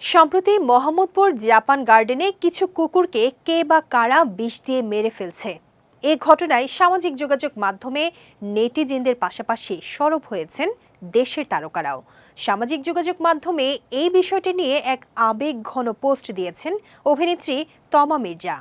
সম্প্রতি মোহাম্মদপুর জাপান গার্ডেনে কিছু কুকুরকে কে বা কারা বিষ দিয়ে মেরে ফেলছে। এ ঘটনায় সামাজিক যোগাযোগ মাধ্যমে নেটিজেনদের পাশাপাশি সরব হয়েছেন দেশের তারকারাও। সামাজিক যোগাযোগ মাধ্যমে এই বিষয়টি নিয়ে এক আবেগ ঘন পোস্ট দিয়েছেন অভিনেত্রী তমা মির্জা।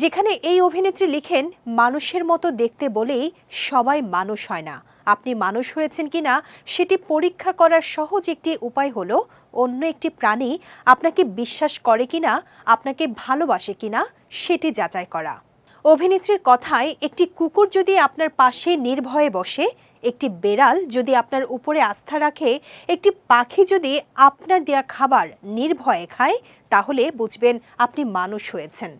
যেখানে এই অভিনেত্রী লিখেন, মানুষের মতো দেখতে বলেই সবাই মানুষ হয় না। আপনি মানুষ হয়েছেন কিনা, সেটি পরীক্ষা করার সহজ একটি উপায় হলো, অন্য একটি প্রাণী আপনাকে বিশ্বাস করে কিনা, আপনাকে ভালোবাসে কিনা, সেটি যাচাই করা। অভিনেত্রীর কথায়, একটি কুকুর যদি আপনার পাশে নির্ভয়ে বসে, একটি বেড়াল যদি আপনার উপরে আস্থা রাখে, একটি পাখি যদি আপনার দেয়া খাবার নির্ভয়ে খায়, তাহলে বুঝবেন আপনি মানুষ হয়েছেন।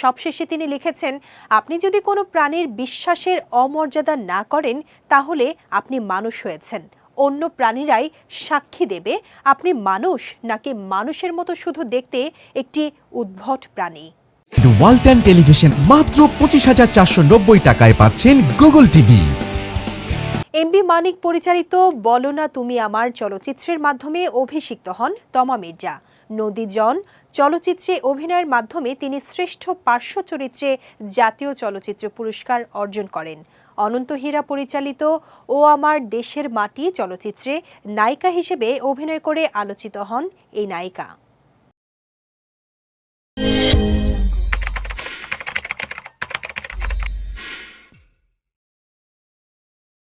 সবশেষে তিনি লিখেছেন, আপনি যদি কোনো প্রাণীর বিশ্বাসের অমর্যাদা না করেন, তাহলে আপনি মানুষ হয়েছেন। অন্য প্রাণীরাই সাক্ষী দেবে। আপনি মানুষ নাকি মানুষের মতো শুধু দেখতে একটি উদ্ভট প্রাণী? ওয়ালটন টেলিভিশন মাত্র পঁচিশ হাজার চারশো নব্বই টাকায় পাচ্ছেন গুগল টিভি। এমবি মানিক পরিচালিত বলো না তুমি আমার চলচ্চিত্রের মাধ্যমে অভিষিক্ত হন তমা মির্জা। নদীজন চলচ্চিত্রে অভিনয়ের মাধ্যমে তিনি শ্রেষ্ঠ পার্শ্ব চরিত্রে জাতীয় চলচ্চিত্র পুরস্কার অর্জন করেন। অনন্ত হীরা পরিচালিত ও আমার দেশের মাটি চলচ্চিত্রে নায়িকা হিসেবে অভিনয় করে আলোচিত হন এই নায়িকা।